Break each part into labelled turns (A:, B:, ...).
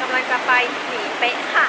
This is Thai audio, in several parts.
A: กำลังจะไปหนีเป๊ะค่ะ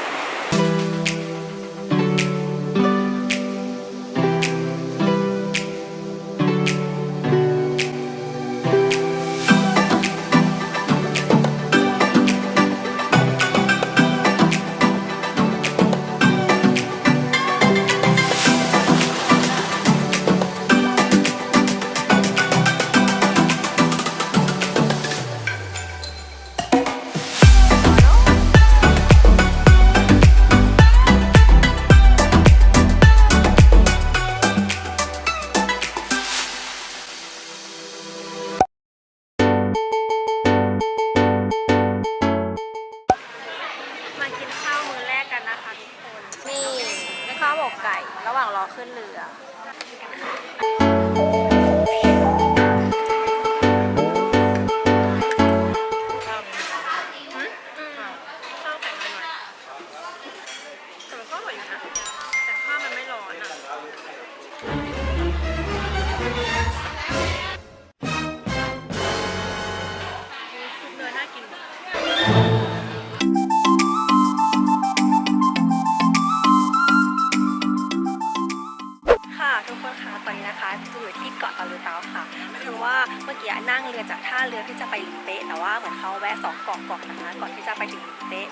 A: ที่เกาะตะลุเตาค่ะคือว่าเมื่อกี้นั่งเรือจากท่าเรือที่จะไปลิเป๊ะแต่ว่าเหมือนเขาแวะสองเกาะก่อนนะคะก่อนที่จะไปถึงลิเป๊ะ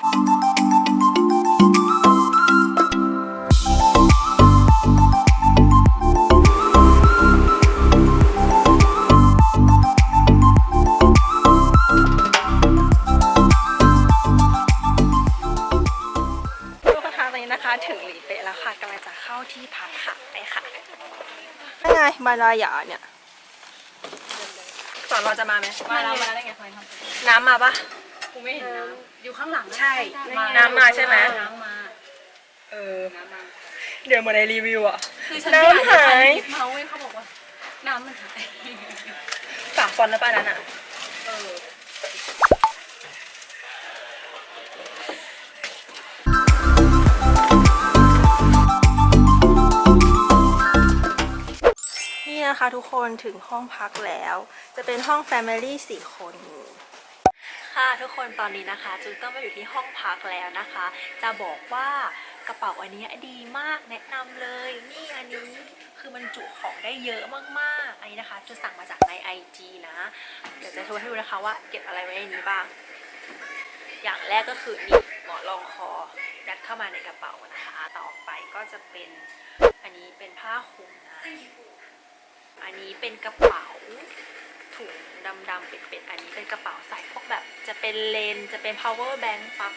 A: ทุกคนคะตอนนี้นะคะถึงหลีเป๊ะแล้วค่ะกำลังจะเข้าที่พักค่ะไปค่ะนี่ไงบาลายาเนี่ย อนเราจะมาไหม
B: มาแล้วมาแล้วได้ไงคอยทำ
A: น้ำมาปะ
B: กูไม่เห็นน้ำอยู่ข้างหลังนะ
A: ใช่ น้ำมาใช่ไหม
B: น้ำมา
A: เออ
B: น้ำมา
A: เดี๋ยวเหมือนในรีวิวอะ
B: คือฉัน
A: น้ำ
B: ไม่อ่าน
A: หาย
B: คลิปเมาส์เว้ยเขาบอกว่า น้ำมันหาย
A: ฝากฟอนต์แล้วป่ะนั้นอะ
B: เออ
A: นะคะทุกคนถึงห้องพักแล้ว จะเป็นห้อง Family 4 คน ค่ะทุกคนตอนนี้นะคะจูนก็มาอยู่ที่ห้องพักแล้วนะคะ จะบอกว่ากระเป๋าอันนี้ดีมากแนะนำเลย นี่อันนี้คือมันจุของได้เยอะมากๆ อันนี้นะคะจูนสั่งมาจากใน IG นะ เดี๋ยวจะโชว์ให้ดูนะคะว่าเก็บอะไรไว้ในนี้บ้าง อย่างแรกก็คือนี่หมอนรองคอยัดเข้ามาในกระเป๋านะคะ ต่อไปก็จะเป็นอันนี้เป็นผ้าคลุมนะ อันนี้เป็นกระเป๋าถุงดำๆเป็ดๆอันนี้เป็นกระเป๋าใส่พวกแบบ จะเป็นเลนจะเป็น power bank ปลั๊ก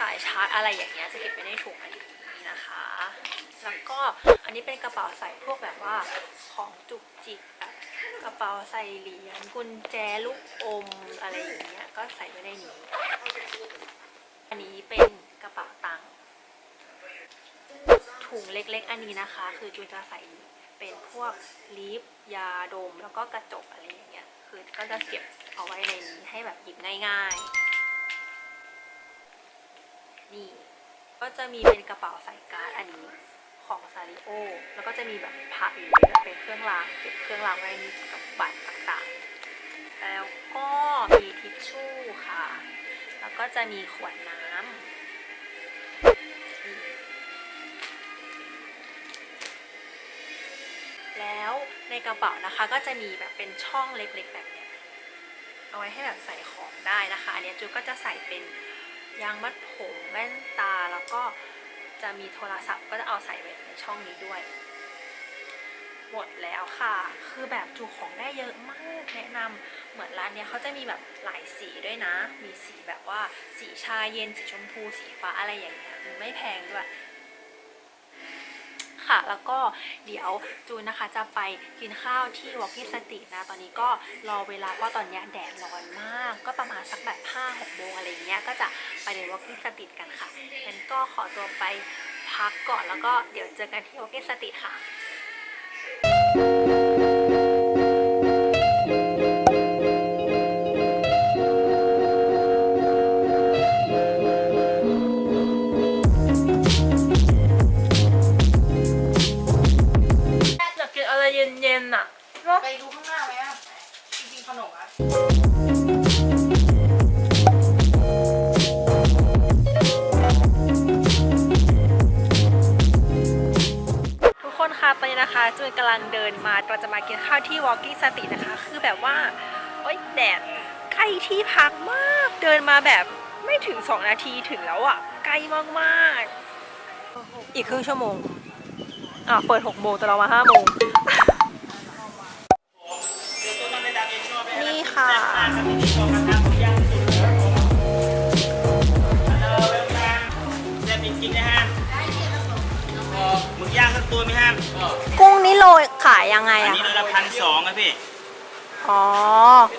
A: สายชาร์จอะไรอย่างเงี้ยจะเก็บไว้ในถุงอันนี้นะคะ แล้วก็อันนี้เป็นกระเป๋าใส่พวกแบบว่าของจุกจิกแบบกระเป๋าใส่เหรียญกุญแจลูกอมอะไรอย่างเงี้ยก็ใส่ไว้ในนี้อันนี้เป็นกระเป๋าตังค์ถุงเล็กๆ อันนี้นะคะ คือจูนจะใส่ เป็นพวกลิปยาดม แล้วก็กระจกอะไรอย่างเงี้ยคือก็จะเก็บเอาไว้ในนี้ให้แบบหยิบง่ายๆ นี่ก็จะมีเป็นกระเป๋าใส่การ์ดอันนี้ของซาริโอแล้วก็จะมีแบบพระอยู่ในนี้เป็นเครื่องรางเก็บเครื่องรางไว้ในนี้กับบัตรต่างๆ แล้วก็มีทิชชู่ค่ะ แล้วก็จะมีขวดน้ำ ในกระเป๋านะคะ ก็จะมีแบบเป็นช่องเล็กๆแบบเนี้ยเอาไว้ให้แบบใส่ของได้นะคะ อันนี้จูก็จะใส่เป็นยางมัดผมแว่นตาแล้วก็จะมีโทรศัพท์ก็จะเอาใส่ไว้ในช่องนี้ด้วย หมดแล้วค่ะ คือแบบจูของได้เยอะมากแนะนำเหมือนร้านเนี้ยเขาจะมีแบบหลายสีด้วยนะ มีสีแบบว่าสีชาเย็นสีชมพู สีฟ้าอะไรอย่างเงี้ยไม่แพงด้วย ค่ะ แล้วก็เดี๋ยวจูนนะคะจะไปกินข้าวที่วอลกี้สตินะ ตอนนี้ก็รอเวลาเพราะตอนนี้แดดร้อนมาก ก็ประมาณสักแบบห้าหกโมงอะไรเงี้ย ก็จะไปเดินวอลกี้สติกันค่ะงั้นก็ขอตัวไปพักก่อนแล้วก็เดี๋ยวเจอกันที่วอลกี้สติค่ะ ลังเดินมาเราจะมากินข้าวที่ Walking Street นะคะ คือแบบว่าโอ๊ยแดดใกล้ที่พักมากเดินมาแบบไม่ถึง 2 นาทีถึงแล้วอะ่ะ ใกล้มากๆ อีกครึ่งชั่วโมงอะเปิด6โมงแต่เรามา5โมงนี่ค่ะ
C: หมึกย่างสักตัวไหมฮะ
A: กุ้งนี่โลขายยังไง
C: อัน
A: อะ
C: นี้โลละพันสองครับพี่
A: อ๋อ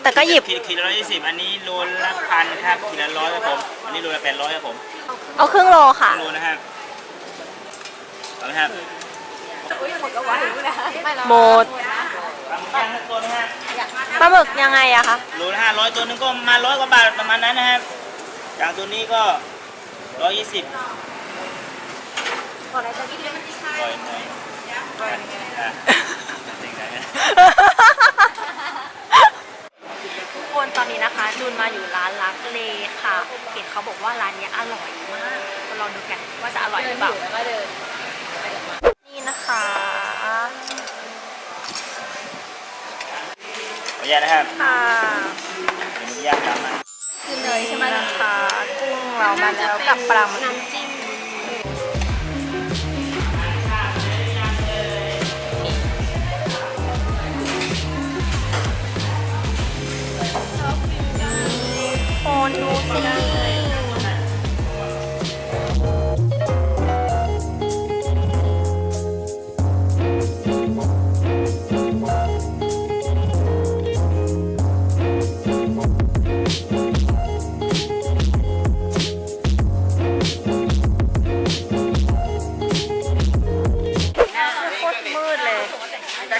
A: แต่ก็หยิบ
C: ขีดขีดละร้อยยี่สิบอันนี้โลละพันครับขีดละร้อยครับผม อันนี้โลละแปดร้อยครับผม
A: เอาครึ่งโลค่ะ
C: โลนะครับเอาไหมครับ
A: หมด
C: ปลาหมึกย่างสักตัวนะฮะ
A: ปลาหมึกยังไงอะคะ
C: โลละห้าร้อยตัวหนึงก็ประมาร้อยกว่าบาทประมาณนั้นนะครับอย่างตัวนี้ก็ร้อยยี่สิบร้ อยหน่อยอะจริงนะ
A: ทุกคนตอนนี้นะคะ จูนมาอยู่ร้านลักเลค่ะเห็นเขาบอกว่าร้านเนี้ยอร่อยมากมาลองดูกันว่าจะอร่อยหรือเปล่า
B: แล้วก็เดิน
A: นี่นะคะ
C: ขออนุญาตนะครับ
A: ค่ะ
C: เดี๋ยวหมึกย่างตามมา
A: คือเนยใช่ไหมนะคะ กุ้งเรามาแล้วกับปลาหมึก ดูสิโคตรมืดเลย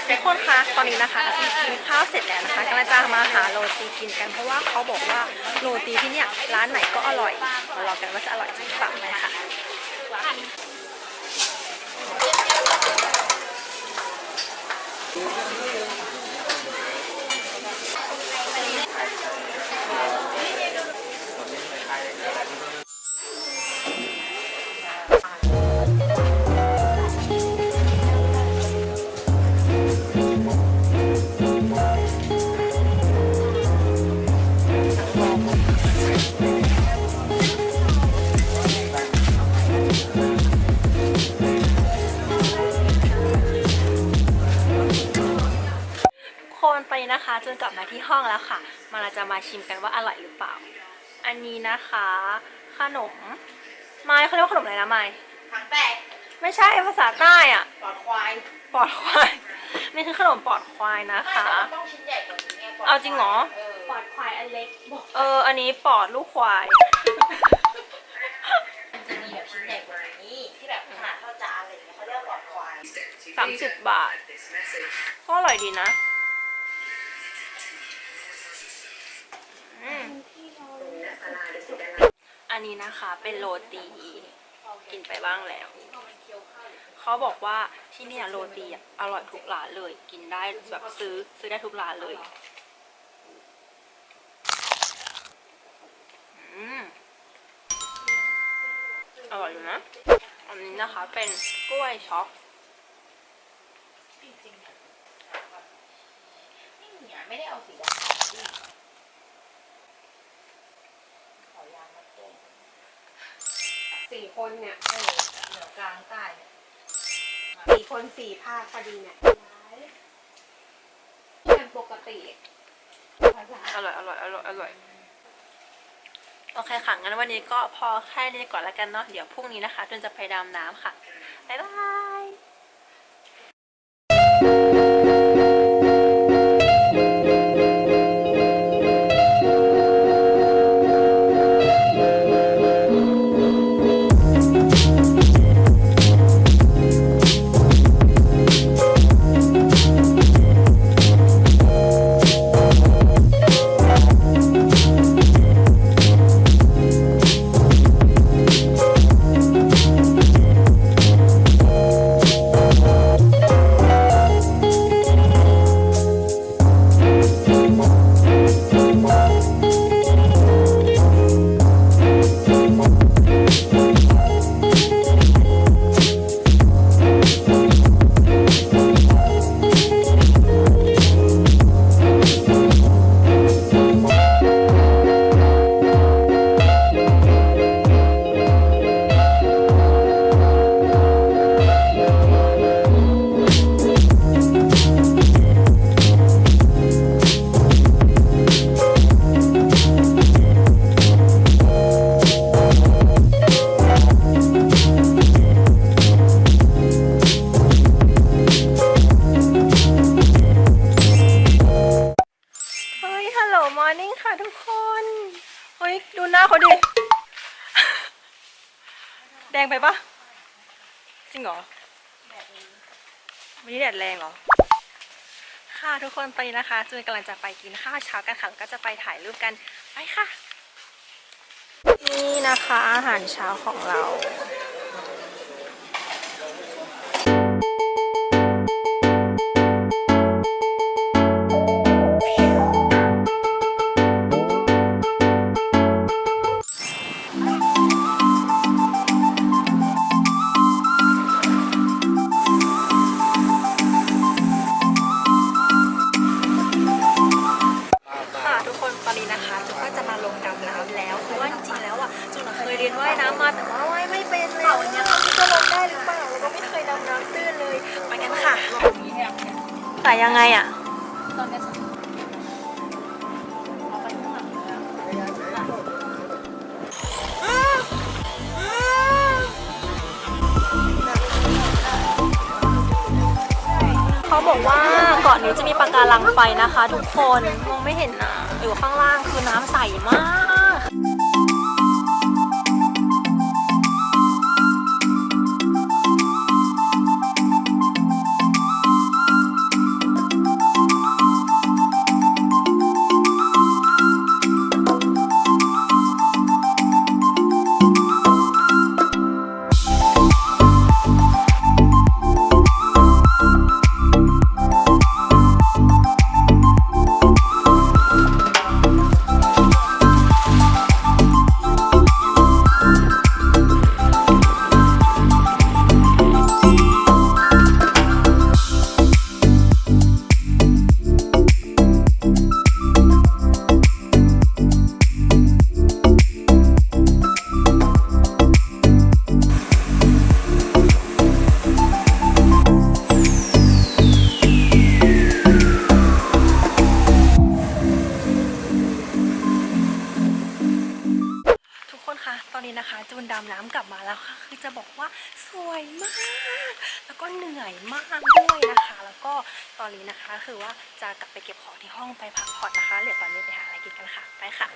A: ทุกคนคะตอนนี้นะคะกินข้าวเสร็จแล้วนะคะกำลังจะมาหาโร กินกันเพราะว่าเขาบอกว่าโรตีที่เนี่ยร้านไหนก็อร่อยมาลองกันว่าจะอร่อยจริงหรือเปล่าเลยค่ะ ที่ห้องแล้วค่ะ มาเราจะมาชิมกันว่าอร่อยหรือเปล่า อันนี้นะคะ ขนมไม้เขาเรียกว่าขนมอะไรนะไม้
B: ถังแตก
A: ไม่ใช่ภาษาใต้อะ
B: ปลอดควาย
A: ปอดควายนี่คือขนมปอดควายนะคะ
B: ต้องชิ้นใหญ่กว่านี้ไงปลด
A: เอาจริงเหรอ
B: เออปลอดควายอันเล็กบอก
A: เออ อันนี้ปอดลูกควาย
B: มันจะมีแบบชิ้นใหญ่กว่านี้ที่แบบขนาดเท่าจานอะไรอย่างเงี้ยเขาเรียกว่าปลอดควาย
A: สามสิบบาทก็อร่อยดีนะ อันนี้นะคะเป็นโรตีกินไปบ้างแล้ว เขาบอกว่าที่เนี่ยโรตีอร่อยทุกร้านเลย กินได้แบบซื้อซื้อได้ทุกร้านเลยอร่อยอยู่นะ อันนี้นะคะเป็นกล้วยช็อก
B: ไม่ได้เอาสีดำขอยางมาตรง
D: สี่คนเนี่ย
B: เออเหนือกลางใต้เนี่ย
D: สี่คนสี่ภาคพอดีเนี่ยเป็นปกติภาษา
A: อร่อยอร่อยอร่อยอร่อยโอเคค่ะงั้นวันนี้ก็พอแค่นี้ก่อนแล้วกันเนาะเดี๋ยวพรุ่งนี้นะคะจนจะไปดำน้ำค่ะบ๊ายบาย ไปปะจริงเหรอวันนี้แดดแรงเหรอ ค่ะทุกคนตอนนี้นะคะจูนกำลังจะไปกินข้าวเช้ากันค่ะแล้วก็จะไปถ่ายรูปกันไปค่ะ นี่นะคะอาหารเช้าของเรา ใส่ยังไงอะเขาบอกว่าเกาะนี้จะมีปะการังไฟนะคะ ทุกคนมองไม่เห็นนะอยู่ข้างล่างคือน้ำใสมาก นดำน้ำกลับมาแล้วค่ะ คือจะบอกว่าสวยมาก แล้วก็เหนื่อยมากด้วยนะคะ แล้วก็ตอนนี้นะคะคือว่าจะกลับไปเก็บของที่ห้องไปพักผ่อนนะคะเดี๋ยวตอนนี้ไปหาอะไรกินกันค่ะไปค่ะ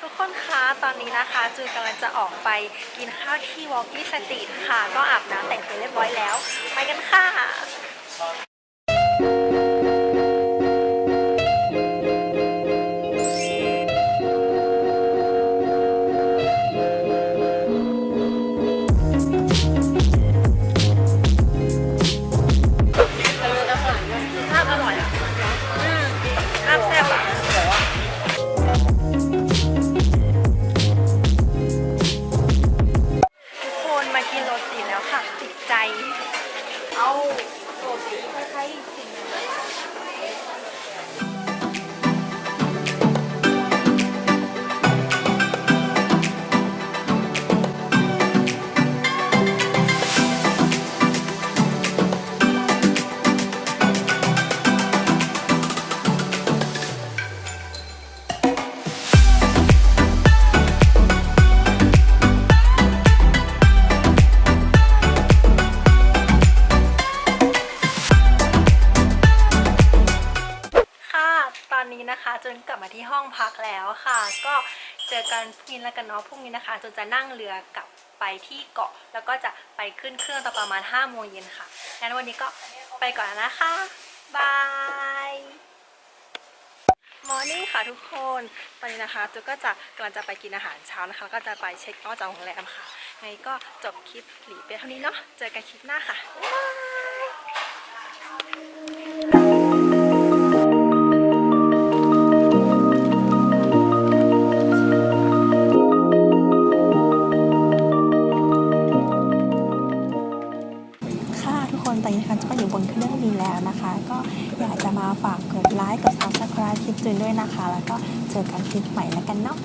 A: ทุกคนคะตอนนี้นะคะจูนกำลังจะออกไปกินข้าวที่วอลกี้สตรีทค่ะ ก็อาบน้ำแต่งตัวเรียบร้อยแล้ว ไปกันค่ะ
D: เจ
A: อกันพรุ่งนี้แล้วกันเนาะพรุ่งนี้นะคะจนจะนั่งเรือกลับไปที่เกาะ แล้วก็จะไปขึ้นเครื่องตอนประมาณ5โมงเย็นค่ะงั้นวันนี้ก็ไปก่อนนะคะบายมอร์นิ่งค่ะทุกคน ตอนนี้นะคะจุก็จะกำลังจะไปกินอาหารเช้านะคะแล้วก็จะไปเช็คเอาท์จากโรงแรมค่ะไงก็จบคลิปหลีเปียเท่านี้เนาะเจอกันคลิปหน้าค่ะบ๊ายบาย คลิปใหม่แล้วกันเนาะ